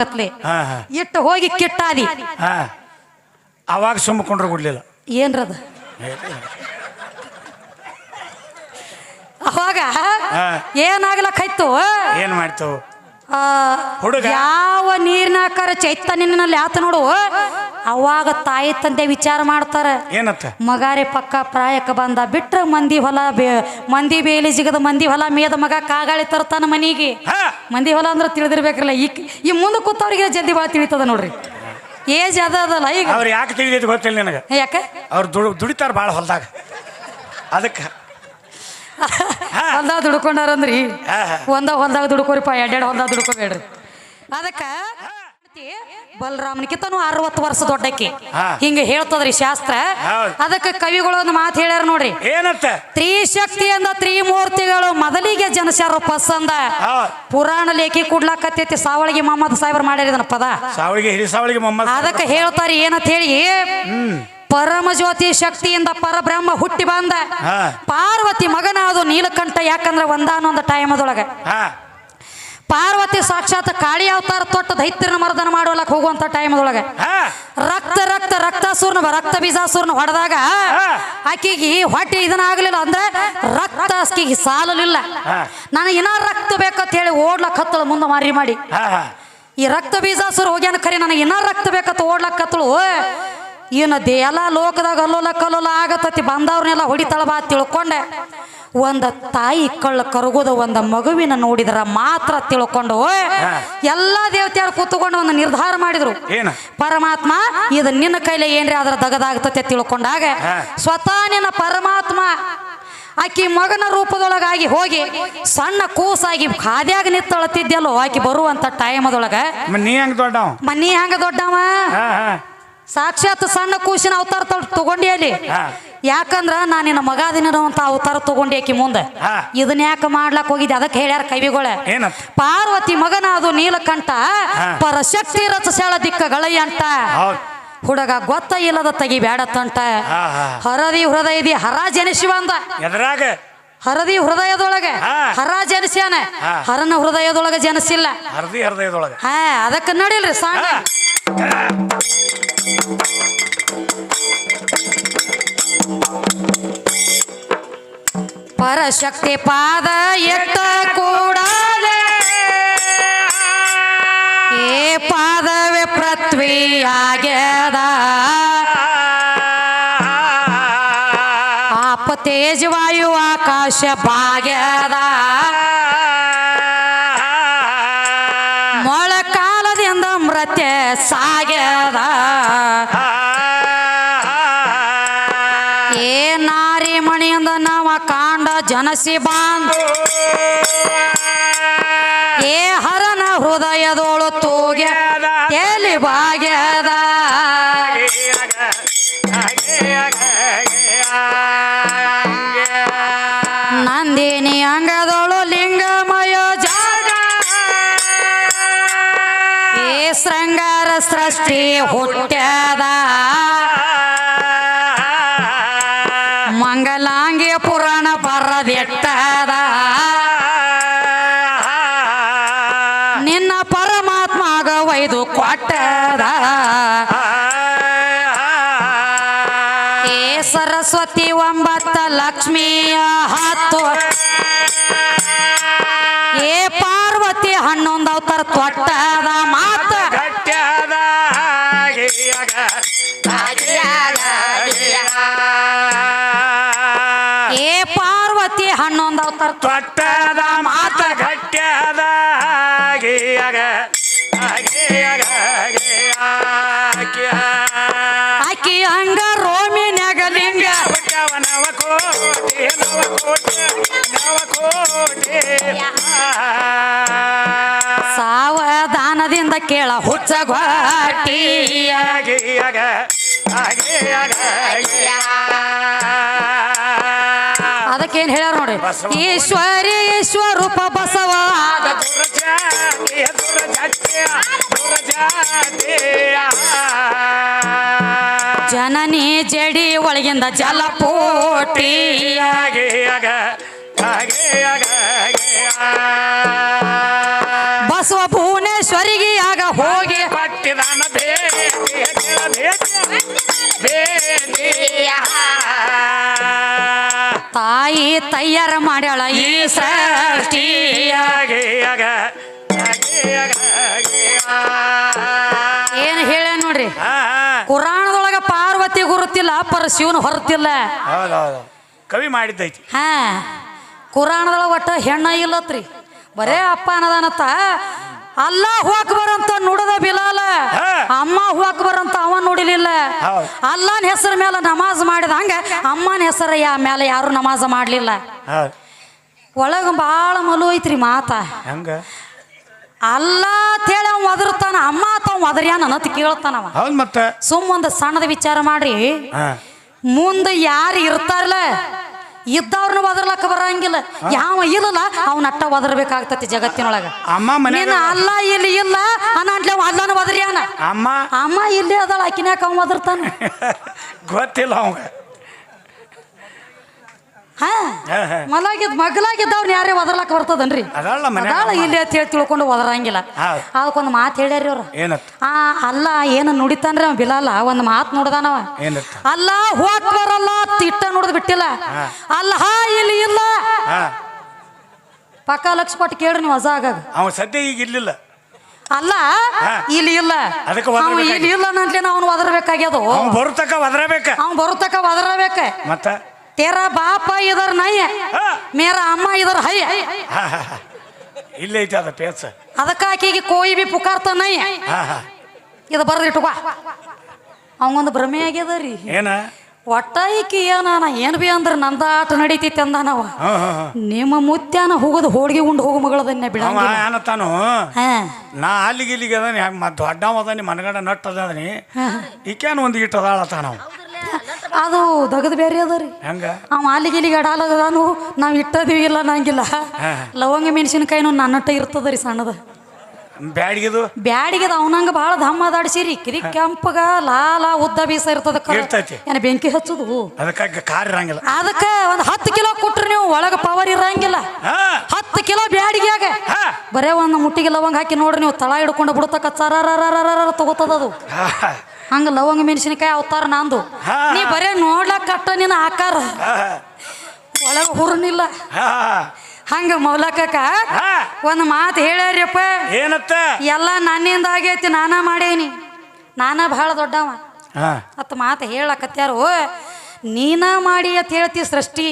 ಕತ್ಲೆ. ಇಟ್ಟು ಹೋಗಿ ಕಿಟ್ಟಾದಿ. ಹಾ ಅವಾಗ ಸುಮ್ಮಕೊಂಡ್ರೆ ಕೊಡ್ಲಿಲ್ಲ ಏನ್ರದ? ಅವಾಗ ಏನಾಗ್ಲಕ್ಕ ಏನ್ ಮಾಡ್ತೇವೆ ಹುಡುಗ. ಯಾವ ನೀರಿನಾಕಾರ ಚೈತನ್ಯನಲ್ಲಿ ಆತ ನೋಡು. ಅವಾಗ ತಾಯಿ ತಂದೆ ವಿಚಾರ ಮಾಡ್ತಾರ. ಏನತ್ತ? ಮಗಾರೆ ಪಕ್ಕ ಪ್ರಾಯಕ್ಕೆ ಬಂದ ಬಿಟ್ರ ಮಂದಿ ಹೊಲ ಬೇ ಮಂದಿ ಬೇಲಿ ಜಿಗದ ಮಂದಿ ಹೊಲ ಮೇದ ಮಗ ಕಾಗಾಳಿ ತರ್ತಾನ ಮನಿಗೆ. ಮಂದಿ ಹೊಲ ಅಂದ್ರೆ ತಿಳಿದಿರ್ಬೇಕಲ್ಲ ಈ ಈ ಮುಂದೆ ಕೂತವ್ರಿಗೆ ಜಲ್ದಿ ಭಾಳ ತಿಳಿತದ ನೋಡ್ರಿ. ಏಜ್ ಅದ ಅದಲ್ಲ ಈಗ. ಅವ್ರು ಯಾಕೆ ತಿಳಿದೈತಿ ಗೊತ್ತಿಲ್ಲ ನನಗೆ? ಯಾಕೆ? ಅವ್ರು ದುಡ್ ದುಡಿತಾರ ಭಾಳ ಹೊಲದಾಗ. ಅದಕ್ಕೆ. ಹೊಲ್ದಾಗ ದುಡ್ಕೊಂಡಾರಂದ್ರಿ. ಒಂದ ಹೊಲ್ದಾಗ ದುಡ್ಕೋರಿಪ್ಪ ಎರಡೆರಡು ಹೊಲ್ದಾಗ ದುಡ್ಕೋಬೇಡ್ರಿ. ಅದಕ್ಕ ಬಲರಾಮನಿಕಿತನು ಅರವತ್ತು ವರ್ಷ ದೊಡ್ಡಕ್ಕೆ. ಹಿಂಗ ಹೇಳ್ತದ್ರಿ ಶಾಸ್ತ್ರ. ಅದಕ್ಕ ಕವಿಗಳು ಒಂದು ಮಾತು ಹೇಳ್ಯಾರ ನೋಡ್ರಿ. ಏನತ್ತ ತ್ರಿಶಕ್ತಿ ಅಂದ ತ್ರಿಮೂರ್ತಿಗಳು ಮೊದಲಿಗೆ ಜನಸ್ಯಾರ ಪಸಂದ. ಪುರಾಣ ಲೇಖಿ ಕೂಡ್ಲಾಕತ್ತೈತಿ ಸಾವಳಿಗೆ ಮೊಹಮ್ಮದ್ ಸಾಹೇಬ್ರ ಮಾಡ್ಯಾರ ಇದನ್ನ ಪದ. ಸಾವಳಿಗೆ ಅದಕ್ಕೆ ಹೇಳ್ತಾರೆ ಏನಂತ ಹೇಳಿ ಪರಮ ಜ್ಯೋತಿ ಶಕ್ತಿಯಿಂದ ಪರಬ್ರಹ್ಮ ಹುಟ್ಟಿ ಬಂದ ಪಾರ್ವತಿ ಮಗನ ಅದು ನೀಲಕಂಠ ಯಾಕಂದ್ರೆ ಒಂದಾನೊಂದು ಟೈಮ್ ಅದೊಳಗೆ ಪಾರ್ವತಿ ಸಾಕ್ಷಾತ್ ಕಾಳಿ ಅವತಾರ ತೊಟ್ಟ ದೈತ್ಯನ ಮರ್ದನ ಮಾಡೋಲಕ್ ಹೋಗುವಂತ ಟೈಮದೊಳಗೆ ರಕ್ತ ರಕ್ತ ರಕ್ತಾಸೂರ್ನ ರಕ್ತ ಬೀಜಾಸೂರ್ನ ಹೊಡೆದಾಗ. ಆಕಿಗೆ ಹೊಟ್ಟೆ ಇದನ್ನ ಆಗ್ಲಿಲ್ಲ ಅಂದ್ರೆ ರಕ್ತ ಆಕಿಗೆ ಸಾಲಲಿಲ್ಲ. ನನಗೆ ಇನ್ನ ರಕ್ತ ಬೇಕಂತ ಹೇಳಿ ಓಡ್ಲಕ್ ಹತ್ತಳ ಮುಂದೆ ಮಾರಿ ಮಾಡಿ. ಈ ರಕ್ತ ಬೀಜಾಸುರ ಹೋಗ್ಯಾನ ಖರೆ ನನಗೆ ಇನ್ನ ರಕ್ತ ಬೇಕಂತ ಓಡ್ಲಕ್ಕತ್ತಳು ಏನು ದೇ ಎಲ್ಲ ಲೋಕದಾಗ ಅಲ್ಲೋಲ ಕಲ್ಲೋಲ ಆಗತ್ತತಿ ಬಂದವ್ರನ್ನೆಲ್ಲ ಹೊಡಿತಾಳ ಬಾ ತಿಳ್ಕೊಂಡೆ. ಒಂದ ತಾಯಿ ಕಳ್ಳ ಕರಗೋದ ಒಂದ ಮಗುವಿನ ನೋಡಿದ್ರ ಮಾತ್ರ ತಿಳ್ಕೊಂಡು ಎಲ್ಲ ದೇವತೆಯರು ಕೂತ್ಕೊಂಡು ಒಂದು ನಿರ್ಧಾರ ಮಾಡಿದ್ರು. ಪರಮಾತ್ಮ ಇದು ನಿನ್ನ ಕೈಲಿ ಏನ್ರಿ ಅದ್ರ ದಗದಾಗ್ತತೆ ತಿಳ್ಕೊಂಡಾಗ. ಸ್ವತಃ ನಿನ್ನ ಪರಮಾತ್ಮ ಆಕಿ ಮಗನ ರೂಪದೊಳಗಾಗಿ ಹೋಗಿ ಸಣ್ಣ ಕೂಸಾಗಿ ಖಾದ್ಯಾಗ ನಿತ್ತಳತಿದ್ಯಲ್ಲೋ ಆಕಿ ಬರುವಂತ ಟೈಮದೊಳಗ ಮನಿ ನೀ ಹೆಂಗ್ ದೊಡ್ಡವ? ಮನಿ ಹಂಗ ದೊಡ್ಡವ? ಸಾಕ್ಷಾತ್ ಸಣ್ಣ ಕೂಸಿನ ಅವತಾರ ತಗೊಂಡಿ ಅಲ್ಲಿ. ಹಾ. ಯಾಕಂದ್ರ ನಾನು ನಿನ್ನ ಮಗ ಅಂತ ಅವತಾರ ತಗೊಂಡಿ ಆಕಿ ಮುಂದೆ. ಇದನ್ನ ಯಾಕೆ ಮಾಡ್ಲಾಕ್ ಹೋಗಿದ್ದೆ? ಅದಕ್ಕೆ ಹೇಳ್ಯಾರ ಕವಿಗಳ. ಪಾರ್ವತಿ ಮಗನ ಅದು ನೀಲಕಂಠ ಪರಶಕ್ತಿ ರಚಸೆಳ ದಿಕ್ಕಗಳೈ ಅಂತ. ಹುಡುಗ ಗೊತ್ತ ಇಲ್ಲದ ತಗಿ ಹಾ. ಹರದಿ ಹೃದಯದಿ ಹರ ಜನಿಸಿ ಅಂದ ಎದ್ರಾಗ? ಹರದಿ ಹೃದಯದೊಳಗೆ. ಹರ ಜನಿಸ್ಯಾನ. ಹರನ ಹೃದಯದೊಳಗೆ ಜನಿಸಿಲ್ಲ. ಹರದಿ ಹೃದಯದೊಳಗೆ. ಹಾ ಅದಕ್ಕೆ ನಡಿಲ್ರಿ ಸಾಂಗ್. ಪರಶಕ್ತಿ ಪಾದ ಎತ್ತ ಕೂಡಲೇ. ಏ ಪಾದವೇ ಪೃಥ್ವಿಯಾಗ್ಯದ. ಆಪ ತೇಜ ವಾಯು ಆಕಾಶ ಭಾಗ್ಯದ ಮೊಳಕಾಲದಿಂದ ಮೃತ್ಯ ಸಾಗ್ಯದ. ಕಾಂಡ ಜನಸಿ ಬಾಂದ್ ಏ ಹರನ ಹೃದಯದೋಳು ತೂಗೆ ಎಲ್ಲಿ ಬಾಗ್ಯದ. ನಂದಿನಿ ಅಂಗದೋಳು ಲಿಂಗಮಯ ಜಾಗ. ಏ ಶೃಂಗಾರ ಸೃಷ್ಟಿ ಹುಟ್ಟ್ಯದ. ತೊಟ್ಟದ ಮಾತ. ಗಟ್ಟ್ಯಾದ ಏ ಪಾರ್ವತಿ ಹನ್ನೊಂದು ಅವತಾರ ತೊಟ್ಟದ ಮಾತ ಗಟ್ಟ್ಯಾದ ಆಕಿ. ಹಂಗ ರೋಮಿ ನಗಲಿಂಗ ನವ ಕೋಟಿ ನವ ಕೋಟಿ ನವ ಕೋಟಿ ಸಾವಧಾನದಿಂದ ಕೇಳ ಹುಚ್ಚ ಅದಕ್ಕೇನ್ ಹೇಳ್ಯಾರ ನೋಡಿ ಈಶ್ವರಿ ಈಶ್ವರೂಪ ಬಸವ. ಜನನಿ ಜಡಿ ಒಳಗಿಂದ ಜಲಪೋಟಿ ಬಸವ ಭುವನೇಶ್ವರಿಗೆ ತಾಯಿ ತಯ್ಯಾರ ಮಾಡ್ಯಾಳ. ಈ ಏನ್ ಹೇಳ ನೋಡ್ರಿ? ಪುರಾಣದೊಳಗ ಪಾರ್ವತಿ ಗುರುತಿಲ್ಲ ಪರ ಶಿವನ ಹೊರತಿಲ್ಲ ಕವಿ ಮಾಡಿದ್ದೈತಿ. ಹಾ. ಕುರಾಣದೊಳಗ ಒಟ್ಟ ಹೆಣ್ಣ ಇಲ್ಲತ್ರಿ. ಬರೇ ಅಪ್ಪ ಅನ್ನದಾನತ್ತ. ಅಲ್ಲ ಹೋಗಕ್ ಬರಂತ ನುಡದ ಬಿಲಾಲ. ಹಾ. ಅಮ್ಮ ಹೋಗಕ್ ಬರಂತ ಅವ ನುಡಿಲಿಲ್ಲ. ಹೌದ್. ಅಲ್ಲನ ಹೆಸರ ಮೇಲೆ ನಮಾಜ್ ಮಾಡಿದ ಹಂಗ ಅಮ್ಮನ ಹೆಸರ ಯಾ ಮೇಲೆ ಯಾರು ನಮಾಜ್ ಮಾಡ್ಲಿಲ್ಲ. ಹೌದು. ಒಳಗ ಬಾಳ ಮಲು ಐತ್ರಿ ಮಾತ. ಹೆಂಗ? ಅಲ್ಲ ಅಂತೇಳಿ ಅವ ಒದರ್ತಾನ ಅಮ್ಮ ತಾವ್ ಒದರ್ಯಾನ ಅನ್ನತ್ ಕೇಳ್ತಾನವ ಹೌದು ಮತ್ತ. ಸುಮ್ ಒಂದು ಸಣ್ಣದ ವಿಚಾರ ಮಾಡ್ರಿ. ಹಾ. ಮುಂದೆ ಯಾರು ಇರ್ತಾರಲ್ಲ ಇದ್ದವ್ರನ್ನ ಒದರ್ಲಕ್ಕ ಬರಂಗಿಲ್ಲ. ಯಾವ ಇಲ್ಲಲ್ಲ ಅವ್ನ ಅಟ್ಟ ಒದರ್ಬೇಕಾಗ್ತತಿ ಜಗತ್ತಿನೊಳಗ. ಅಮ್ಮ ಮನೆ ನೀನು ಅಲ್ಲ ಇಲ್ಲಿ ಇಲ್ಲ ಅನ್ನಂಟ್ಲೆ ಅಲ್ಲನ ಒದರ್ಯಾನ. ಅಮ್ಮ. ಅಮ್ಮ ಇಲ್ಲೇ ಅದಳ ಆಕಿನ್ಯಾಕ ಅವ ಒದರ್ತಾನ. ಗೊತ್ತಿಲ್ಲ ಅವಂಗ. ಹಾ. ಮಲಾಗಿದ್ ಮಗಲಾಗಿದ್ದವ್ರನ್ನ ಯಾರೇ ಒದರ್ಲಾಕ ಬರ್ತದನ್ರಿ? ಅದಾಳ ಇಲ್ಲಿ ಅಂತ ಹೇಳಿ ತಿಳ್ಕೊಂಡು ಒದರಂಗಿಲ್ಲ. ಹೌದ್. ಅದಕ್ಕೊಂದು ಮಾತು ಹೇಳ್ಯಾರಿ ಅವ್ರು. ಏನತ್ತ ಆ ಅಲ್ಲ ಏನು ನುಡಿತಾನ್ರಿ ಅವ ಬಿಲಾಲ? ಒಂದು ಮಾತು ನೋಡ್ದಾನವ ಏನತ್ತ ಅಲ್ಲ ಹೋಗ್ ಬರಲ್ಲ ತಿಟ್ಟ ನೋಡಿದ್ ಬಿಟ್ಟಿಲ್ಲ. ಅಲ್ಲ ಹಾ ಇಲ್ಲಿ ಇಲ್ಲ. ಹಾ. ಪಕ್ಕ ಲಕ್ಷ ಕೊಟ್ಟು ಕೇಳ್ರಿ ನೀವು ಆಗಾಗ. ಅವ ಸದ್ಯ ಈಗ ಇರ್ಲಿಲ್ಲ. ಅಲ್ಲ ಹಾ. ಇಲ್ಲಿ ಇಲ್ಲ. ಅದಕ್ಕೆ ಅವ ಒದರ್ಬೇಕಾಗಿ- ಇಲ್ಲಿ ಇಲ್ಲ ಅಂತಲೇ ಅವ್ನು ಒದರ್ಬೇಕಾಗ್ಯದು? ಅವ್ನು ಬರುತ್ತಕ ಒದರಬೇಕ. ಅವ್ನು ಬರುತ್ತಕ ಒದರಬೇಕ. ಮತ್ತ? ತೇರ ಬಾಪ ಇದರ ನಯ ಮೇರಾ ಅಮ್ಮ ಇದರ ಹೈ. ಹಾ, ಹಾ, ಹಾ. ಇಲ್ಲೇ ಐತಿ ಅದ ಪೇಚ ಅದಕ್ಕ ಆಕಿಗೆ ಕೋಯಿ ಬಿ ಪುಕಾರ್ತ ನಯ ಇದು ಬರ್ದಿಟ್ಕೋ ಅವಂಗೊಂದು ಭ್ರಮೆ ಆಗ್ಯದ ರೀ. ಏನ? ಒಟ್ಟಾಯಿಕಿ ಏನಾನ ಏನ್ ಬಿ ಅಂದ್ರೆ ನಂದ ಆಟ ನಡೀತೈತಿ ಅಂದ ನಾವ. ನಿಮ್ಮ ಮುತ್ಯಾನ ಹೋಗೋದು ಹೋಳಿಗೆ ಉಂಡು ಹೋಗೋ ಮಗಳದನ್ನ ಬಿಡತಾನು ನಾ ಅಲ್ಲಿಗೆ ಇಲ್ಲಿಗೆ ಅದಾನಿ ಮತ್ತು ದೊಡ್ಡವ ಅದನಿ ಮನಗಡ ನಟ್ ಅದನಿ. ಈಕೇನು ಒಂದು ಇಟ್ಟು ಅದಾಳತ್ತಾನ ಅವ ಅದು ದಗದ ಬೇರೆ ಅದ ರೀ. ಹೆಂಗ? ಅವ ಅಲ್ಲಿಗೆ ಇಲ್ಲಿಗೆ ಅಡಾಲದಾನು ನಾವು ಇಟ್ಟದಿವಿ ಇಲ್ಲ ನಂಗಿಲ್ಲ ಲವಂಗ ಮೆಣಸಿನಕಾಯಿನೂ ನನ್ನಟ್ಟ ಇರ್ತದ ರೀ ಸಣ್ಣದ. ಬ್ಯಾಡಿಗಿದು? ಬ್ಯಾಡಿಗೆದ ಅವನಂಗ ಭಾಳ ಧಮ್ಮ ಅದಾಡ್ಸಿರಿ. ಕಿರಿ ಕೆಂಪಗ ಲಾಲ ಉದ್ದ ಬೀಸ ಇರ್ತದ ಕರ. ಇರ್ತೈತಿ. ಏನ್ ಬೆಂಕಿ ಹಚ್ಚುದು? ಅದಕ್ಕೆ ಕಾರ್ ಇರಂಗಿಲ್ಲ. ಅದಕ್ಕ ಒಂದ್ ಹತ್ತು ಕಿಲೋ ಕೊಟ್ರಿ ನೀವು ಒಳಗ ಪವರ್ ಇರಂಗಿಲ್ಲ. ಹತ್ತು ಕಿಲೋ ಬ್ಯಾಡಿಗ್ಯಾಗ. ಬರೇ ಒಂದ್ ಮುಟ್ಟಿಗೆ ಲವಂಗ ಹಾಕಿ ನೋಡ್ರಿ ನೀವು ತಳ ಹಿಡ್ಕೊಂಡು ಬಿಡ್ತಕ್ಕ ಚರಾರ ತಗೋತದ ಅದು. ಹಂಗ ಲವಂಗ ಮೆಣಸಿನಕಾಯಿ ಅವತಾರ ನಂದು. ನೀ ಬರೇ ನೋಡ್ಲಕ್ಕ ಕಟ್ಟ ನಿನ್ನ ಆಕಾರ. ಒಳಗ ಹುರ್ನಿಲ್ಲ. ಹಂಗ ಮೌಲಕಕ್ಕ ಒಂದ್ ಮಾತು ಹೇಳ್ಯಾರಪ್ಪ ಏನತ್ತ? ಎಲ್ಲ ನನ್ನಿಂದ ಆಗೈತಿ ನಾನ ಮಾಡೇನಿ. ನಾನ ಬಹಳ ದೊಡ್ಡವ. ಅತ್ ಅತ್ತ ಮಾತು ಹೇಳಕತ್ಯಾರು ನೀನ ಮಾಡಿ ಅಂತ ಹೇಳ್ತಿ ಸೃಷ್ಟಿ.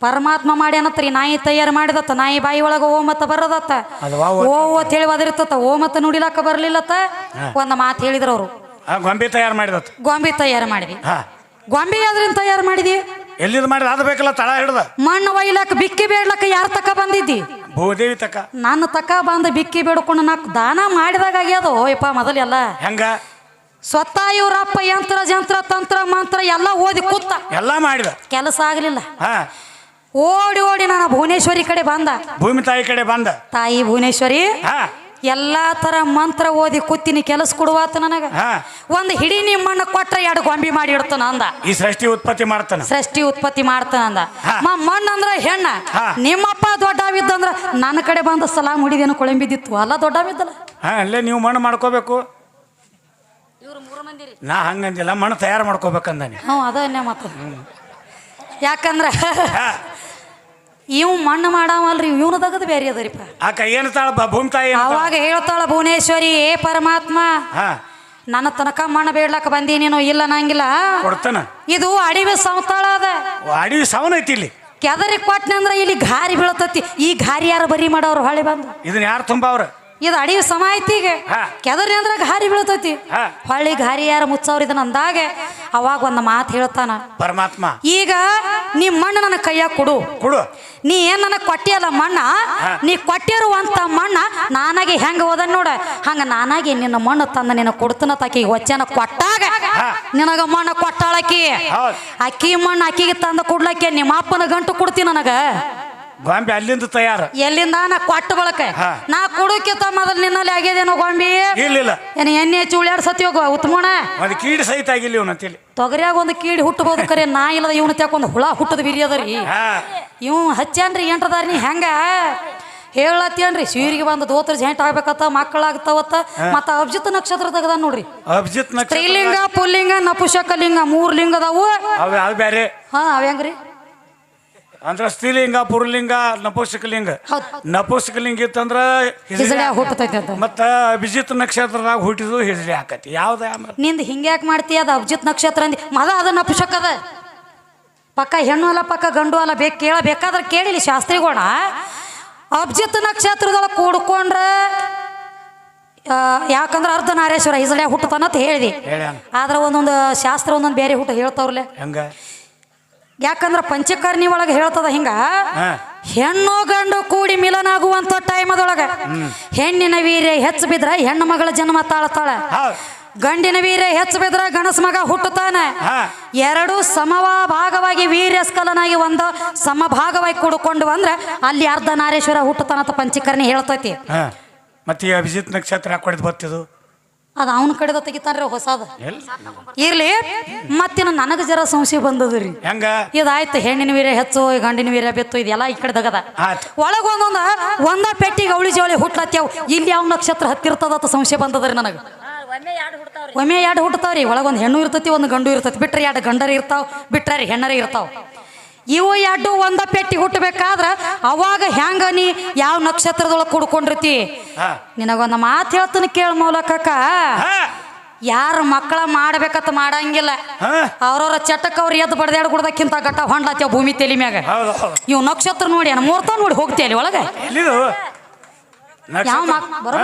ಪರಮಾತ್ಮ ಮಾಡಿ ಅನ್ನತ್ರಿ ನಾಯಿ ತಯಾರು ಮಾಡಿದತ್ತ ನಾಯಿ ಬಾಯಿ ಒಳಗ ಓಮತ್ತ ಬರದತ್ತ. ಓ ಅಂತ ಹೇಳಿ ಒದರಿತತ್ತ ಓಮತ್ತ ನುಡಿಲಕ್ಕ ಬರ್ಲಿಲ್ಲತ್ತ. ಒಂದು ಮಾತು ಹೇಳಿದ್ರು ಅವರು. ಗೊಂಬೆ ತಯಾರು ಮಾಡಿದತ್ತ. ಗೊಂಬೆ ತಯಾರು ಮಾಡಿದ್ವಿ. ಗೊಂಬೆ ಯಾವ್ದ್ರಿಂದ ತಯಾರು ಮಾಡಿದ್ವಿ ಎಲ್ಲಿದ್ ಮಾಡಿದ? ಅದ ಬೇಕಲ್ಲ ತಳ ಹಿಡ್ದ. ಮಣ್ಣು ಒಯ್ಲಕ್ ಬಿಕ್ಕಿ ಬೇಡ್ಲಕ್ಕ ಯಾರ ತಕ ಬಂದಿದ್ದಿ? ಭೂದೇವಿ ತಕ. ನನ್ನ ತಕ ಬಂದ ಬಿಕ್ಕಿ ಬೇಡ್ಕೊಂಡು ನಾಲ್ಕು ದಾನ ಮಾಡಿದಾಗ ಆಗ್ಯದ? ಯಪ್ಪ ಮೊದಲೆಲ್ಲ. ಹೆಂಗ? ಸ್ವತಃ ಇವ್ರಪ್ಪ ಯಂತ್ರ ಜಂತ್ರ ತಂತ್ರ ಮಂತ್ರ ಎಲ್ಲ ಓದಿ ಕೂತ. ಎಲ್ಲ ಮಾಡಿದ. ಕೆಲಸ ಆಗಲಿಲ್ಲ. ಹಾ. ಓಡಿ ಓಡಿ ನಾನು ಭುವನೇಶ್ವರಿ ಕಡೆ ಬಂದ. ಭೂಮಿ ತಾಯಿ ಕಡೆ ಬಂದ. ತಾಯಿ ಭುವನೇಶ್ವರಿ? ಹಾ. ಎಲ್ಲಾ ತರ ಮಂತ್ರ ಓದಿ ಕೂತಿನಿ ಕೆಲಸ ಕೊಡುವಾತ ನನಗ. ಹಾ. ಒಂದು ಹಿಡಿ ನಿಮ್ಮಣ್ಣ ಕೊಟ್ರೆ ಎರಡು ಗೊಂಬಿ ಮಾಡಿ ಇಡ್ತಾನ ಅಂದ. ಈ ಸೃಷ್ಟಿ ಉತ್ಪತ್ತಿ ಮಾಡ್ತಾನ. ಸೃಷ್ಟಿ ಉತ್ಪತ್ತಿ ಮಾಡ್ತಾನ ಅಂದ. ಮ ಮಣ್ಣು ಅಂದ್ರ ಹೆಣ್ಣ. ಹಾ. ನಿಮ್ಮಪ್ಪ ದೊಡ್ಡವಿದ್ದಂದ್ರ ನನ್ನ ಕಡೆ ಬಂದ ಸಲಾಮ್ ಹುಡಿದೇನು ಕೊಳಂಬಿದ್ದಿತ್ತು. ಅಲ್ಲ ದೊಡ್ಡವಿದ್ದಲ್ಲ. ಹಾ ಅಲ್ಲೇ ನೀವು ಮಣ್ಣು ಮಾಡ್ಕೋಬೇಕು. ನಾ ಹಂಗಂದಿಲ್ಲ ಮಣ್ಣು ತಯಾರು ಮಾಡ್ಕೋಬೇಕಂದಾನಿ. ಹ್ಞೂ ಅದನ್ನೇ ಮಾತು. ಯಾಕಂದ್ರ ಇವ್ ಮಣ್ಣು ಮಾಡಾವಲ್ರಿ ಇವನು ತಗದು ಬೇರೆ ಅದರಿಪ್ಪ ಏನು ತಾಳ ಬ- ಭೂಮಿ ತಾಯಿ ಅವಾಗ ಹೇಳ್ತಾಳ ಭುವನೇಶ್ವರಿ ಏ ಪರಮಾತ್ಮ ಹಾ. ನನ್ನ ತನಕ ಮಣ್ಣು ಬೇಡ್ಲಕ್ಕ ಬಂದಿ ನೀನು ಇಲ್ಲ ನಂಗಿಲ್ಲ. ಕೊಡ್ತಾನ. ಇದು ಅಡಿವಿ ಸಂತಾಳ ಅದ. ಅಡವಿ ಸಾವನ್ ಐತಿ ಇಲ್ಲಿ. ಕೆದರಿ ಕೊಟ್ಟನಂದ್ರ ಇಲ್ಲಿ ಘಾರಿ ಬೀಳತತಿ. ಈ ಘಾರಿ ಯಾರು ಬರಿ ಮಾಡೋರು ಹೊಳೆ ಬಂದು? ಇದನ್ನ ಯಾರು ತುಂಬವ್ರ ಇದು ಅಡಿ ಸಮ ಐತಿ ಈಗ. ಹಾ. ಕೆದರಿ ಅಂದ್ರ ಘಾರಿ ಬೀಳತತಿ. ಹೊಳ್ಳಿ ಘಾರಿ ಯಾರ ಮುಚ್ಚವ್ರ ಇದನ್ನ ಅಂದಾಗ ಅವಾಗ ಒಂದು ಮಾತು ಹೇಳ್ತಾನ. ಪರಮಾತ್ಮ. ಈಗ ನೀ ಮಣ್ಣು ನನ್ನ ಕೈಯಾಗ ಕೊಡು. ಕೊಡು. ನೀ ಏನ್ ನನಗೆ ಕೊಟ್ಟಿಯಲ್ಲ ಮಣ್ಣ? ನೀ ಕೊಟ್ಟಿರುವಂತ ಮಣ್ಣ ನಾನಾಗಿ ಹೆಂಗ ಹೋದ ನೋಡ. ಹಂಗ ನಾನಾಗಿ ನಿನ್ನ ಮಣ್ಣು ತಂದ ನಿನ್ನ ಕೊಡ್ತನ ತಾಕಿ ವಚನ ಕೊಟ್ಟಾಗ. ನಿನಗ ಮಣ್ಣ ಕೊಟ್ಟಾಳಕಿ. ಅಕ್ಕಿ ಮಣ್ಣು ಅಕ್ಕಿಗೆ ತಂದ ಕೊಡ್ಲಕ್ಕೆ ನಿಮ್ಮ ಅಪ್ಪನ ಗಂಟು ಕೊಡ್ತಿ ನನಗ. ಗೊಂಬೆ ಅಲ್ಲಿಂದ ತಯಾರ. ಎಲ್ಲಿಂದ? ನಾ ಕೊಟ್ಟ ಬಳಕ. ಹಾ. ನಾ ಕುಡುಕಿತ ಮೊದಲು ನಿನ್ನಲ್ಲಿ ಆಗ್ಯದೇನೋ ಗೊಂಬಿ? ಇಲ್ಲ ಏನ್ ಎಣ್ಣೆ ಹಚ್ಚಿ ಸತಿ ಹೋಗುವ? ಉತ್ಮೋಣ ಒಂದು ಕೀಡ್ ಸಹಿತ ಆಗಿಲ್ಲ ಇವನು ಅಂತೇಳಿ. ತೊಗರಿಯಾಗ ಒಂದು ಕೀಡಿ ಹುಟ್ಟಬಹುದು ಕರೆ. ನಾ ಇಲ್ಲದ ಇವನು ತ್ಯಾಕೊಂದು ಹುಳ ಹುಟ್ಟದ ಬಿರಿಯದರಿ ಹಾ. ಇವ್ ಹಚ್ಚಾನ್ರಿ ಏನ್ರದಾರಿ ನೀ ಹೆಂಗ? ಹೇಳತ್ತೇನ್ರಿ ಸೀರಿಗೆ ಬಂದು ದೋತ್ರ ಜೆಂಟ್ ಆಗ್ಬೇಕತ್ತ ಮಕ್ಕಳಾಗ್ತಾವತ್ತ ಮತ್ತ ಅಭಿಜಿತ್ ನಕ್ಷತ್ರ ತೆಗದ ನೋಡ್ರಿ. ಅಭಿಜಿತ್ ನಕ್ಷತ್ರ ಸ್ತ್ರೀಲಿಂಗ ಪುಲ್ಲಿಂಗ ನಪುಷಕ ಲಿಂಗ ಮೂರ್ ಲಿಂಗ ಅದಾವು. ಅವು ಅದು ಬೇರೆ ಹಾ ಅವ್ಯಾಂಗ್ರಿ ಅಂದ್ರೆ ಸ್ತ್ರೀಲಿಂಗ ಪುರುಲಿಂಗ ನಪುಸಕಲಿಂಗ. ನಪೋಷಕ ಲಿಂಗ ಇತ್ತಂದ್ರ ಹಿಜಡೆ ಹುಟ್ಟತೈತಿ ಅಂತ ಮತ್ತ ಅಭಿಜಿತ್ ನಕ್ಷತ್ರದಾಗ ಹುಟ್ಟಿದ್ರು ಹಿಜಡಿ ಹಾಕತಿ ಯಾವ್ದ ನಿಂದ ಹಿಂಗ್ಯಾಕ್ ಮಾಡ್ತಿ ಅದು ಅಭಿಜಿತ್ ನಕ್ಷತ್ರ ಅಂದಿ. ಮದ ಅದ ನಪುಷಕ ಅದ. ಪಕ್ಕ ಹೆಣ್ಣು ಅಲ್ಲ ಪಕ್ಕ ಗಂಡು ಅಲ್ಲ ಬೇಕು ಕೇಳಬೇಕಾದ್ರೆ ಕೇಳಿಲಿ ಶಾಸ್ತ್ರಿಗೋಣ ಅಭಿಜಿತ್ ನಕ್ಷತ್ರದೊಳಗೆ ಕೂಡ್ಕೊಂಡ್ರ ಯಾಕಂದ್ರೆ ಅರ್ಧ ನಾರೇಶ್ವರ ಇಸಳೆ ಹುಟ್ಟತಾನಂತ ಹೇಳಿದೆ. ಹೇಳಿದಿ ಆದ್ರೆ ಒಂದೊಂದು ಶಾಸ್ತ್ರ ಒಂದೊಂದು ಬೇರೆ ಹುಟ್ಟು ಹೇಳ್ತವ್ರಲ್ಲೇ. ಹೆಂಗ? ಯಾಕಂದ್ರೆ ಪಂಚಕರ್ಣಿ ಒಳಗೆ ಹೇಳ್ತದ ಹಿಂಗ ಹೆಣ್ಣು ಗಂಡು ಕೂಡಿ ಮಿಲನ ಆಗುವಂತ ಟೈಮ್ ಅದೊಳಗ ಹೆಣ್ಣಿನ ವೀರ್ಯ ಹೆಚ್ಚು ಬಿದ್ರ ಹೆಣ್ಣು ಮಗಳ ಜನ್ಮ ತಾಳತಾಳ. ಗಂಡಿನ ವೀರ್ಯ ಹೆಚ್ಚು ಬಿದ್ರ ಗಣಸ ಮಗ ಹುಟ್ಟುತ್ತಾನೆ. ಎರಡು ಸಮವ ಭಾಗವಾಗಿ ವೀರ್ಯ ಸ್ಖಲನಾಗಿ ಒಂದು ಸಮಭಾಗವಾಗಿ ಕೂಡಿಕೊಂಡು ಅಂದ್ರೆ ಅಲ್ಲಿ ಅರ್ಧ ನಾರೇಶ್ವರ ಹುಟ್ಟುತ್ತಾನಂತ ಪಂಚಕರ್ಣಿ ಹೇಳ್ತೈತಿ. ಮತ್ತೆ ಅಭಿಜಿತ್ ನಕ್ಷತ್ರ ಹಾಕೊಡಿದ್ ಬತ್ತಿದು ಅದು ಅವನ ಕಡೆದ ತೆಗಿತಾನ್ರಿ ಹೊಸದ. ಇರ್ಲಿ ಮತ್ತಿನ ನನಗೆ ಜರ ಸಂಶಯ ಬಂದದ್ರಿ. ಹೆಂಗ? ಇದಾಯ್ತು ಹೆಣ್ಣಿನ ವೀರ ಹೆಚ್ಚು ಗಂಡಿನ ವೀರ್ಯ ಬೆತ್ತು ಇದೆಲ್ಲ ಈ ಕಡೆ ತಗದ ಆಯ್ತು. ಒಳಗ ಒಂದೊಂದ ಒಂದ ಪೆಟ್ಟಿಗೆ ಅವಳಿ ಜವಳಿ ಹುಟ್ಲತ್ತೇವ್. ಇಲ್ಲಿ ಯಾವ ನಕ್ಷತ್ರ ಹತ್ತಿರ್ತದ ಸಂಶಯ ಬಂದದ್ರಿ ನನಗೆ. ಒಮ್ಮೆ ಎರಡು ಹುಟ್ಟತಾವ್ರಿ ಒಳಗೊಂದು ಹೆಣ್ಣು ಇರ್ತತಿ ಒಂದು ಗಂಡು ಇರ್ತತಿ. ಬಿಟ್ರೆ ಎರಡು ಗಂಡರ ಇರ್ತಾವ ಬಿಟ್ರೆ ಹೆಣ್ಣರ ಇರ್ತಾವ. ಇವು ಎರಡು ಒಂದ ಪೆಟ್ಟಿ ಹುಟ್ಟಬೇಕಾದ್ರ ಅವಾಗ ಹೆಂಗ ನೀ ಯಾವ ನಕ್ಷತ್ರದೊಳಗೆ ಕುಡ್ಕೊಂಡಿರ್ತಿ? ನಿನಗೊಂದ ಮಾತು ಹೇಳ್ತೀನಿ ಕೇಳ ಮೂಲಕ ಯಾರ ಮಕ್ಕಳ ಮಾಡ್ಬೇಕಂತ ಮಾಡಂಗಿಲ್ಲ. ಅವ್ರವ್ರ ಚಟಕ್ಕೆ ಅವ್ರು ಎದ್ದು ಬಡ್ದಾಡ್ ಕುಡ್ದಕ್ಕಿಂತ ಗಟ್ಟ ಹೊಂಡ್ಲಾತ್ಯಾವ ಭೂಮಿ ತೆಲಿ ಮ್ಯಾಗ. ಇವ್ ನಕ್ಷತ್ರ ನೋಡಿ ಮೂರ್ತ ನೋಡಿ ಹೋಗ್ತಿ ಅಲ್ಲಿ ಒಳಗೆ? ಯಾವ ಮಕ್ ಬರೋ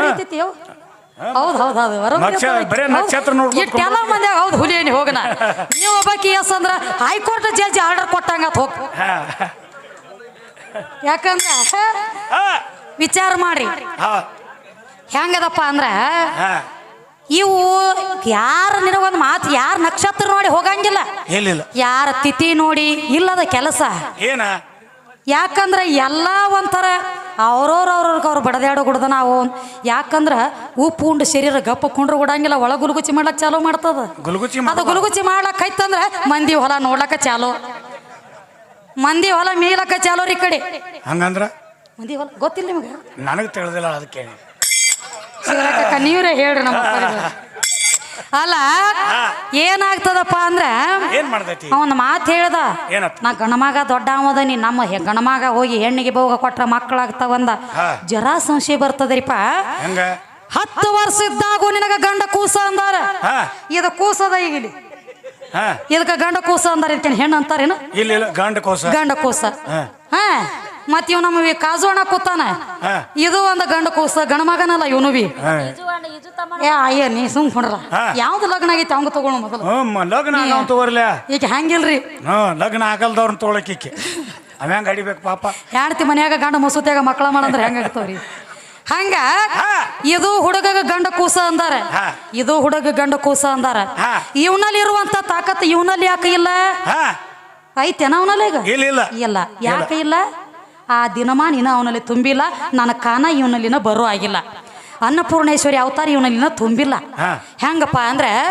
ಹೌದು ಹೌದು ಹೌದು. ನಕ್ಷ-. ಬರೇ. ನಕ್ಷತ್ರ ನೋಡ್ಕೊಂಡ್ ಇಷ್ಟೆಲ್ಲ ಮಂದಿ ಹೌದು ಹುಲಿಯೇನಿ ಹೋಗನ ನೀವು ಒಬ್ಬಾಕಿ ಎಸ್ ಅಂದ್ರ ಹೈಕೋರ್ಟ್ ಜಡ್ಜಿ ಆರ್ಡರ್ ಕೊಟ್ಟಂಗ ಹೋಗ್. ಯಾಕಂದ್ರೆ ವಿಚಾರ ಮಾಡಿ. ಹೆಂಗದಪ್ಪ ಅಂದ್ರ ಇವು ಯಾರ ನಿನಗೊಂದು ಮಾತು ಯಾರ ನಕ್ಷತ್ರ ನೋಡಿ ಹೋಗಂಗಿಲ್ಲ. ಯಾರ ತಿಥಿ ನೋಡಿ ಇಲ್ಲದ ಕೆಲಸ. ಏನ? ಯಾಕಂದ್ರೆ ಎಲ್ಲ ಒಂಥರ ಅವ್ರವ್ರವ್ರವ್ರಿಗೆ ಅವ್ರು ಬಡದಾಡೋ ಗುಡ್ದ ನಾವು. ಯಾಕಂದ್ರೆ ಉಪ್ಪು ಉಂಡು ಶರೀರ ಗಪ್ಪ ಕುಂಡ್ರು ಕೊಡಂಗಿಲ್ಲ ಒಳ ಗುಲುಗುಚಿ ಮಾಡ್ಲಕ್ಕೆ ಚಾಲೋ ಮಾಡ್ತದ. ಗುಲುಗುಚಿ ಅದು ಗುಲುಗುಚಿ ಮಾಡ್ಲಕ್ ಐತಂದ್ರೆ ಮಂದಿ ಹೊಲ ನೋಡ್ಲಕ್ಕ ಚಾಲು. ಮಂದಿ ಹೊಲ ಮೀಲಕ್ಕ ಚಾಲು ರೀ ಕಡೆ. ಹಂಗಂದ್ರ? ಮಂದಿ ಹೊಲ ಗೊತ್ತಿಲ್ಲ ನಿಮಗೆ? ನನಗೆ ತಿಳಿದಿಲ್ಲ ಅದಕ್ಕೆ. ನೀವ್ರೆ ಹೇಳ್ರಿ ನಮ್ಮ. ಅಲ್ಲ ಏನಾಗ್ತದಪ್ಪ ಅಂದ್ರೆ ಏನ್ ಮಾಡ್ತೈತಿ ಅವನ ಮಾತು ಹೇಳ್ದ. ಏನತ್ತ? ನಾ ಗಣಮಗ ದೊಡ್ಡ ಅವದನಿ ನಮ್ಮ ಹೆ- ಗಣಮಗ ಹೋಗಿ ಹೆಣ್ಣಿಗೆ ಬೋಗ ಕೊಟ್ರ ಮಕ್ಕಳಾಗ್ತಾವಂದ. ಜರ ಸಂಶಯ ಬರ್ತದ್ರಿಪ್ಪ. ಹೆಂಗ? ಹತ್ತು ವರ್ಷ ಇದ್ದಾಗೂ ನಿನಗ ಗಂಡ ಕೂಸ ಅಂದಾರ. ಹಾ. ಇದು ಕೂಸದ ಈಗ ಇಲ್ಲಿ ಹಾ. ಇದಕ್ಕೆ ಗಂಡ ಕೂಸ ಅಂದಾರ ಇದಕ್ಕೆ ಹೆಣ್ಣು ಅಂತಾರೇನು? ಇಲ್ಲ ಇಲ್ಲ ಗಂಡ ಕೂಸ. ಗಂಡ ಕೂಸ. ಹಾ. ಮತ್ ಇವ್ ನಮ್ಮ ವಿ- ಕಾಜು ಅಣ್ಣ ಕೂತಾನ ಇದು ಒಂದು ಗಂಡ ಕೂಸ ಗಣಮಗನಲ್ಲ ಇವನು ಬಿ ಏ ಅಯ್ಯ ನೀ ಸುಮ್ ಕೊಡ್ರ. ಯಾವ್ದು ಲಗ್ನ ಆಗೈತಿ ಅವಂಗ ತಗೊಳ ಮೊದಲು. ಹ್ಮ್ ಲಗ್ನ ಆಗವ್ ತಗೋರ್ಲ ಈಗ ಹಂಗಿಲ್ರಿ ಲಗ್ನ ಆಗಲ್ದವ್ರನ್ನ ತೊಗೊಳಕಿಕ್ಕೆ ಅವ್ಯಾಂಗ ಅಡಿಬೇಕು ಪಾಪ? ಹೆಣ್ತಿ ಮನ್ಯಾಗ ಗಂಡ ಮಸೂತಿಯಾಗ ಮಕ್ಕಳ ಮಾಡಂದ್ರೆ ಹೆಂಗಾಗ್ತಾವ್ರಿ ಹಂಗ. ಇದು ಹುಡುಗ ಗಂಡ ಕೂಸ ಅಂದಾರ. ಇದು ಹುಡುಗ ಗಂಡ ಕೂಸ ಅಂದಾರ. ಇವನಲ್ಲಿ ಇರುವಂತ ತಾಕತ್ ಇವನಲ್ಲಿ ಯಾಕೆ ಇಲ್ಲ? ಐತೆನ ಅವನಲ್ಲಿ ಈಗ? ಇಲ್ಲ. ಯಾಕೆ ಇಲ್ಲ? ಆ ದಿನಮಾನ ಇನ್ನೂ ಅವನಲ್ಲಿ ತುಂಬಿಲ್ಲ ನನ್ನ ಕಾನ ಇವನಲ್ಲಿನ ಬರೋ ಆಗಿಲ್ಲ. ಅನ್ನಪೂರ್ಣೇಶ್ವರಿ ಅವತಾರ ಇವನಲ್ಲಿನ ತುಂಬಿಲ್ಲ. ಹೆಂಗಪ್ಪ ಅಂದ್ರೆ?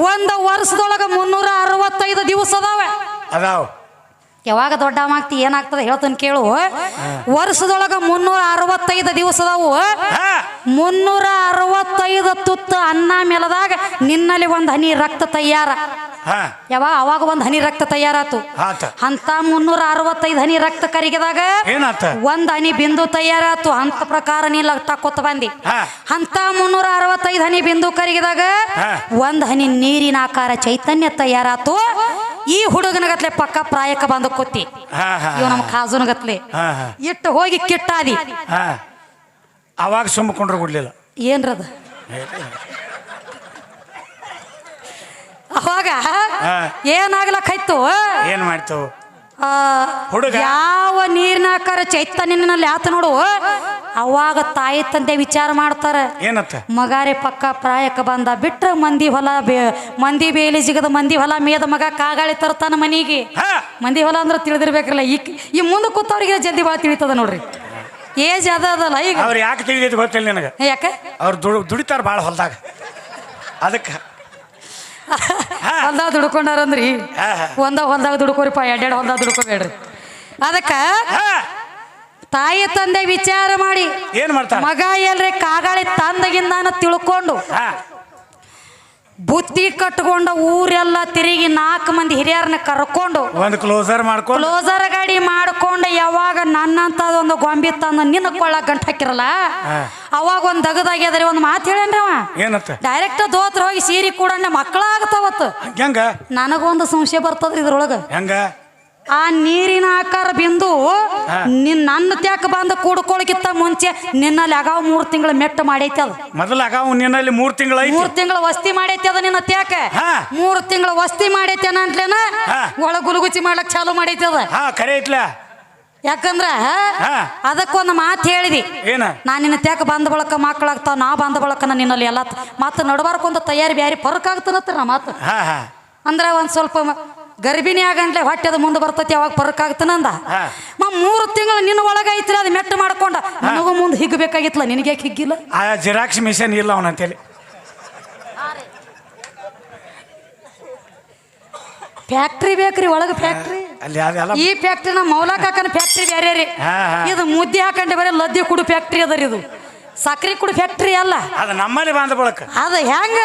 ಒಂದು ವರ್ಷದೊಳಗ ಮುನ್ನೂರ ಅರವತ್ತೈದು ದಿವಸ ಅದಾವೆ. ಅದಾವ. ಯಾವಾಗ ದೊಡ್ಡವಾಗ್ತಿ ಏನಾಗ್ತದೆ ಹೇಳ್ತಾನೆ ಕೇಳು. ವರ್ಷದೊಳಗ ಮುನ್ನೂರ ಅರವತ್ತೈದು ದಿವಸ ಅದಾವು. ಮುನ್ನೂರ ಅರವತ್ತೈದು ತುತ್ತ ಅನ್ನ ಮೇಲದಾಗ ನಿನ್ನಲ್ಲಿ ಒಂದು ಹನಿ ರಕ್ತ ತಯಾರ. ಯಾವಾಗ ಅವಾಗ ಒಂದು ಹನಿ ರಕ್ತ ತಯಾರಾತು. ಅಂತ ಮುನ್ನೂರ ಅರವತ್ತೈದು ಹನಿ ರಕ್ತ ಕರಿಗಿದಾಗ ಒಂದ್ ಹನಿ ಬಿಂದು ತಯಾರಾತು. ಅಂತ ಪ್ರಕಾರ ನೀ ತಕ್ಕೊತ ಬಂದಿ. ಅಂತ ಮುನ್ನೂರ ಅರವತ್ತೈದು ಹನಿ ಬಿಂದು ಕರಿಗಿದಾಗ. ಒಂದ್ ಹನಿ ನೀರಿನ ಆಕಾರ ಚೈತನ್ಯ ತಯಾರಾತು. ಈ ಹುಡುಗನಗತ್ಲೆ ಪಕ್ಕ ಪ್ರಾಯಕ ಬಂದು ಕೊತ್ತಿ ಇವ್ ನಮ್ಮ ಕಾಜುನಗತ್ಲೆ ಇಟ್ಟು ಹೋಗಿ ಕಿಟ್ಟಾದಿ. ಅವಾಗ ಸುಮ್ಮಕೊಂಡ್ರೆ ಕೊಡ್ಲಿಲ್ಲ ಏನ್ರದ? ಅವಾಗ. ಏನಾಗ್ಲಕ್ಕಾಯ್ತು ಏನ್ ಮಾಡ್ತು? ಹುಡುಗ? ಯಾವ ನೀರಿನ ಆಕಾರ ಚೈತನ್ಯನಲ್ಲಿ ಆತ ನೋಡು. ಅವಾಗ ತಾಯಿ ತಂದೆ ವಿಚಾರ ಮಾಡ್ತಾರ. ಏನತ್ತ? ಮಗಾರೆ ಪಕ್ಕ ಪ್ರಾಯಕ್ಕೆ ಬಂದ ಬಿಟ್ರ ಮಂದಿ ಹೊಲ ಮಂದಿ ಬೇಲಿ ಜಿಗದ ಮಂದಿ ಹೊಲ ಮೇದ ಮಗ ಕಾಗಾಳಿ ತರ್ತಾನ ಮನಿಗೆ. ಮಂದಿ ಹೊಲ ಅಂದ್ರೆ ತಿಳಿದಿರ್ಬೇಕಲ್ಲ ಈ ಈ ಮುಂದೆ ಕೂತವ್ರಿಗೆ ಜಲ್ದಿ ಭಾಳ ತಿಳಿತದ ನೋಡ್ರಿ. ಏಜ್ ಅದ ಅದಲ್ಲ ಈಗ. ಅವ್ರು ಯಾಕೆ ತಿಳಿದೈತಿ ಗೊತ್ತಿಲ್ಲ ನನಗೆ? ಯಾಕೆ? ಅವ್ರು ದುಡ್ ದುಡಿತಾರ ಭಾಳ ಹೊಲದಾಗ. ಅದಕ್ಕೆ ಹೊಲ್ದಾಗ ದುಡ್ಕೊಂಡಾರಂದ್ರಿ. ಒಂದ ಹೊಲ್ದಾಗ ದುಡ್ಕೋರಿಪ್ಪ ಎರಡೆರಡು ಹೊಲ್ದಾಗ ದುಡ್ಕೋಬೇಡ್ರಿ. ಅದಕ್ಕ ತಾಯಿ ತಂದೆ ವಿಚಾರ ಮಾಡಿ ಏನ್ ಮಾಡ್ತಾರೆ? ಮಗ ಎಲ್ರಿ ಕಾಗಾಳಿ ತಂದಗಿಂದಾನ ತಿಳ್ಕೊಂಡು ಬುತ್ತಿ ಕಟ್ಕೊಂಡು ಊರೆಲ್ಲ ತಿರುಗಿ ನಾಲ್ಕು ಮಂದಿ ಹಿರಿಯರನ್ನ ಕರ್ಕೊಂಡು ಒಂದು ಕ್ಲೋಸರ್ ಮಾಡ್ಕೊಂಡು. ಕ್ಲೋಸರ್ ಗಾಡಿ ಮಾಡ್ಕೊಂಡು ಯಾವಾಗ ನನ್ನಂತ ಒಂದು ಗೊಂಬಿ ತಂದು ನಿನ್ನ ಕೊಳ್ಳ ಗಂಟು ಹಾಕಿರಲ್ಲ. ಅವಾಗ ಒಂದು ದಗದಾಗ್ಯದ್ರಿ ಒಂದು ಮಾತು ಹೇಳೇನ್ರಿ ಅವ? ಏನತ್ತ ಡೈರೆಕ್ಟ್ ದೋತ್ರ ಹೋಗಿ ಸೀರೆ ಕೂಡ ಮಕ್ಕಳಾಗತ್ತವತ್ತು ಹೆಂಗ? ನನಗೊಂದು ಸಂಶಯ ಬರ್ತದ್ರಿ ಇದ್ರೊಳಗೆ. ಹೆಂಗ? ಆ ನೀರಿನ ಆಕಾರ ಬಿಂದು ನಿನ್ನ ನನ್ನ ತ್ಯಾಕ ಬಂದು ಕೂಡ್ಕೊಳಕಿತ್ತ ಮುಂಚೆ ನಿನ್ನಲ್ಲಿ ಅಗಾವ್ ಮೂರು ತಿಂಗಳ ಮೆಟ್ಟ ಮಾಡೈತಿ ಅದು. ಮೊದಲ ಅಗಾವ್ ನಿನ್ನಲ್ಲಿ ಮೂರ್ ತಿಂಗಳ ಮೂರ್ ಮೂರು ತಿಂಗಳ ವಸ್ತಿ ಮಾಡೈತಿ ಅದ ನಿನ್ನ ತ್ಯಾಕ ಮೂರ್ ತಿಂಗಳ ವಸ್ತಿ ಮಾಡೈತಿ ಅನ್ನಂತ್ಲೇನ. ಒಳ ಗುಲುಗುಚಿ ಮಾಡ್ಲಕ್ ಚಾಲು ಮಾಡೈತಿ ಅದ. ಕರೆ ಐತ್ಲ. ಯಾಕಂದ್ರ. ಅದಕ್ಕೊಂದು ಮಾತು ಹೇಳಿದಿ. ನಾ ನಿನ್ನ ತ್ಯಾಕ ಬಂದ ಬಳಕ ಮಕ್ಕಳಾಗ್ತಾವ ನಾ ಬಂದ ಬಳಕ ನಿನ್ನಲ್ಲಿ ಎಲ್ಲ ಮತ್ತೆ ನಡಬಾರ್ಕೊಂದು ತಯಾರಿ ಬ್ಯಾರಿ ಪರಕ್ ಆಗ್ತಾನತ್ತ ಮಾತು ಅಂದ್ರ ಒಂದ್ ಅಂದ್ರೆ ಒಂದು ಸ್ವಲ್ಪ ಗರ್ಭಿಣಿ ಆಗಂಟ್ಲೆ ಅದು ಮುಂದೆ ಬರ್ತತಿ ಅವಾಗ ಪರಕ್ ಆಗ್ತಾನಂದ ಮ ಮೂರು ತಿಂಗಳು ನಿನ್ನ ಒಳಗ ಐತ್ರಿ ಅದು ಮೆಟ್ಟ ಮಾಡ್ಕೊಂಡ. ನನಗೂ ಮುಂದೆ ಹಿಗ್ಬೇಕಾಗಿತ್ತಲ್ಲ ನಿನಗೆ ಯಾಕೆ ಹಿಗ್ಗಿಲ್ಲ? ಆ ಜಿರಾಕ್ಸ್ ಮಿಷನ್ ಇಲ್ಲ ಅವನಂತೇಳಿ ಫ್ಯಾಕ್ಟ್ರಿ ಬೇಕ್ರಿ ಒಳಗೆ ಫ್ಯಾಕ್ಟ್ರಿ. ಅಲ್ಲಿ ಅದೆಲ್ಲ ಈ ಫ್ಯಾಕ್ಟ್ರಿ ನಮ್ಮ ಮೌಲಾಕ್ ಹಾಕನ ಫ್ಯಾಕ್ಟ್ರಿ ಬೇರೆ ರೀ. ಇದು ಮುದ್ದೆ ಹಾಕೊಂಡೆ ಬರೀ ಲದ್ದಿ ಕುಡು ಫ್ಯಾಕ್ಟ್ರಿ ಅದರಿ ಇದು. ಸಕ್ರಿ ಕುಡು ಫ್ಯಾಕ್ಟ್ರಿ ಅಲ್ಲ ಅದು ನಮ್ಮಲ್ಲಿ ಬಾಂಧ ಬಳಕ ಅದು ಹೆಂಗ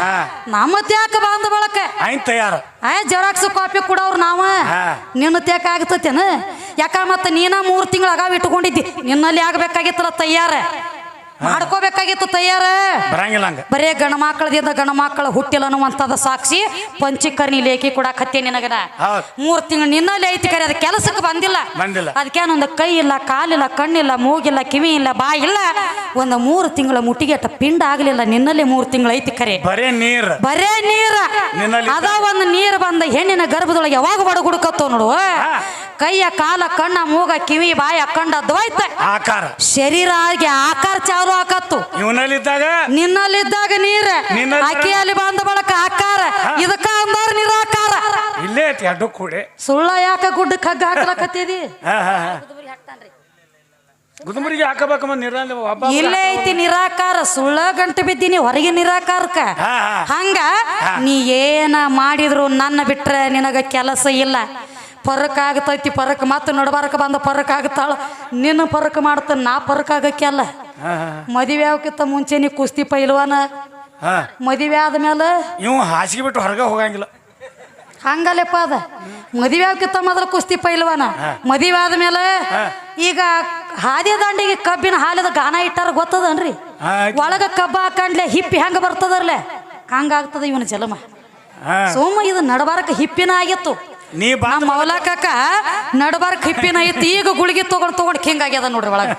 ಹಾ. ನಮ್ಮ ತ್ಯಾಕ ಬಾಂಧ ಬಳಕ ಐನ್ ತಯಾರು ಆ ಜೆರಾಕ್ಸ್ ಕಾಪಿ ಕೊಡವ್ರು ನಾವ ಹಾ. ನಿನ್ನ ತ್ಯಾಕ ಆಗ್ತತೇನ ಯಾಕ ಮತ್ತೆ ನೀನ ಮೂರು ತಿಂಗಳು ಅಗಾವ ಇಟ್ಕೊಂಡಿದ್ದಿ ನಿನ್ನಲ್ಲಿ ಆಗ್ಬೇಕಾಗಿತ್ತಲ್ಲ ತಯ್ಯಾರ ಮಾಡ್ಕೋಬೇಕಾಗಿತ್ತು ತಯಾರ. ಬರಂಗಿಲ್ಲ ಹಂಗ. ಬರೇ ಗಣ ಮಕ್ಕಳದಿಂದ ಗಣ ಮಕ್ಕಳು ಹುಟ್ಟಿಲ್ಲ ಅನ್ನುವಂಥದ್ದು ಸಾಕ್ಷಿ ಪಂಚಕರ್ಣಿ ಲೇಖಿ ಕೊಡಾಕತ್ತೆ ನಿನಗನ. ಮೂರು ತಿಂಗಳು ನಿನ್ನಲ್ಲಿ ಐತಿ ಕರೆ ಅದು ಕೆಲಸಕ್ಕೆ ಬಂದಿಲ್ಲ. ಬಂದಿಲ್ಲ. ಅದಕ್ಕೇನೊಂದು ಕೈ ಇಲ್ಲ ಕಾಲಿಲ್ಲ ಕಣ್ಣಿಲ್ಲ ಮೂಗಿಲ್ಲ ಕಿವಿ ಇಲ್ಲ ಬಾಯಿ ಇಲ್ಲ. ಒಂದು ಮೂರು ತಿಂಗಳ ಮುಟ್ಟಿಗೆಟ್ಟ ಪಿಂಡ ಆಗಲಿಲ್ಲ ನಿನ್ನಲ್ಲಿ ಮೂರು ತಿಂಗಳು ಐತಿ ಕರೆ. ಬರೇ ನೀರ್. ಬರೇ ನೀರ. ಅದ ಒಂದು ನೀರು ಬಂದ ಹೆಣ್ಣಿನ ಗರ್ಭದೊಳಗೆ ಯಾವಾಗ ಬಡ ಬಡಗುಡುಕತ್ತೋ ನೋಡು. ಕೈಯ ಕಾಲ ಕಣ್ಣ ಮೂಗ ಕಿವಿ ಬಾಯಿ ಅಕ್ಕಂಡ ದ್ವೈತ. ಆಕಾರ. ಶರೀರ ಆಗಿ ಆಕಾರ ಚಾಲು ಆಕತ್ತು ಇವನಲ್ಲಿದ್ದಾಗ? ನಿನ್ನಲ್ಲಿದ್ದಾಗ ನೀರ. ನಿನ್ನಲ್ಲಿ- ಅಕ್ಕಿಯಲ್ಲಿ ಬಂದ ಬಳಕ ಆಕಾರ ಇದಕ್ಕ ಅಂದಾರ ನಿರಾಕಾರ. ಇಲ್ಲೇ ಐತಿ ಅಡ್ಡು ಕೂಡೆ. ಸುಳ್ಳ ಯಾಕ ಗುಡ್ಡಕ್ಕೆ ಹಗ್ಗ ಹಾಕ್ಲಕತ್ತಿದಿ? ಹಾ ಹಾ ಹಾ. ಗುದುಮರಿಗೆ ಹಾಕಬೇಕು ಮಂದ್ ನೀರಲ್ಲಿ ಒಬ್ಬ ಇಲ್ಲೇ ಐತಿ ನಿರಾಕಾರ. ಸುಳ್ಳ ಗಂಟು ಬಿದ್ದೀನಿ ಹೊರಗೆ ನಿರಾಕಾರಕ ಹಾ, ಹಾ. ಹಂಗ ನೀ ಏನ ಮಾಡಿದ್ರು ನನ್ನ ಬಿಟ್ರೆ ನಿನಗ ಕೆಲಸ ಇಲ್ಲ. ಪರಕ್ ಆಗತೈತಿ ಪರಕ್. ಮತ್ತೆ ನಡಬಾರಕ ಬಂದ ಪರಕ್ ಆಗತ್ತಾಳ ನಿನ್ನ ಪರಕ್ ಮಾಡ್ತ ನಾ ಪರಕ್ ಆಗಕ್ಕೆಲ್ಲ ಮದುವೆ ಆಗಕ್ಕಿಂತ ಮುಂಚೆ ನೀ ಕುಸ್ತಿ ಪೈಲ್ವಾನ? ಹಾ. ಮದುವೆ ಆದ್ಮೇಲೆ? ಇವ್ ಹಾಸಿಗೆ ಬಿಟ್ಟು ಹೊರಗೆ ಹೋಗಂಗಿಲ್ಲ. ಹಂಗಲ್ಲಪ್ಪ ಅದ. ಮದುವೆ ಆಗಕ್ಕಿಂತ ಮೊದಲು ಕುಸ್ತಿ ಪೈಲ್ವಾನ? ಮದುವೆ ಆದ್ಮೇಲೆ ಈಗ ಹಾದಿ ದಂಡಿಗೆ ಕಬ್ಬಿನ ಹಾಲದ ಗಾನ ಇಟ್ಟಾರ ಗೊತ್ತದನ್ರಿ? ಹಾ, ಆಯ್ತು. ಒಳಗ ಕಬ್ಬ ಹಾಕಂಡ್ಲೆ ಹಿಪ್ಪಿ ಹೆಂಗ ಬರ್ತದರ್ಲೆ? ಹಂಗಾಗ್ತದ ಇವನ ಜಲಮ. ಹಾ. ಸೋಮ ಇದು ನಡಬಾರಕ ಹಿಪ್ಪಿನ ಆಗಿತ್ತು. ನೀ ಬಾ ನಮ್ಮ ನಡಬಾರಕ ಹಿಪ್ಪಿನ ಐತಿ ಈಗ ಗುಳಿಗೆ ತಗೊಂಡ್ ತಗೊಂಡ್ ಹಿಂಗಾಗ್ಯದ ನೋಡ್ರಿ ಒಳಗ.